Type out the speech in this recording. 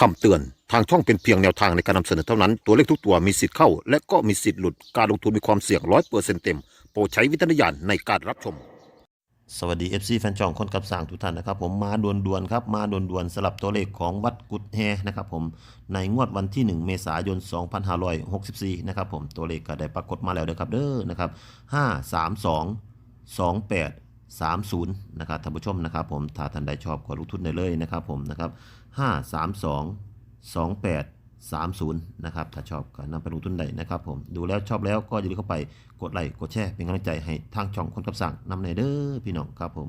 คำเตือน ทางช่องเป็นเพียงแนวทางในการนำเสนอเท่านั้น ตัวเลขทุกตัวมีสิทธิ์เข้า และก็มีสิทธิ์หลุด การลงทุนมีความเสี่ยงร้อยเปอร์เซ็นต์เต็ม โปรดใช้วิจารณญาณในการรับชม สวัสดี FC แฟนช่องคนกับสร้างทุกท่านนะครับ ผมมาด่วนๆครับ มาด่วนๆสลับตัวเลขของวัดกุดแฮนะครับผม ในงวดวันที่ 1 เมษายน 2564 นะครับผม ตัวเลขก็ได้ปรากฏมาแล้วนะครับเด้อนะครับ532 28 30นะครับท่านผู้ชมนะครับผมถ้าท่านใดชอบก็ลงทุนได้เลยนะครับผมนะครับ532 28 30 นะครับ ถ้าชอบก็นำไปลงทุนได้นะครับผม ดูแล้วชอบแล้วก็อย่าลืมเข้าไปกดไลค์ กดแชร์ เป็นกำลังใจให้ทางช่องคนกับสั่งนำในเด้อพี่น้องครับผม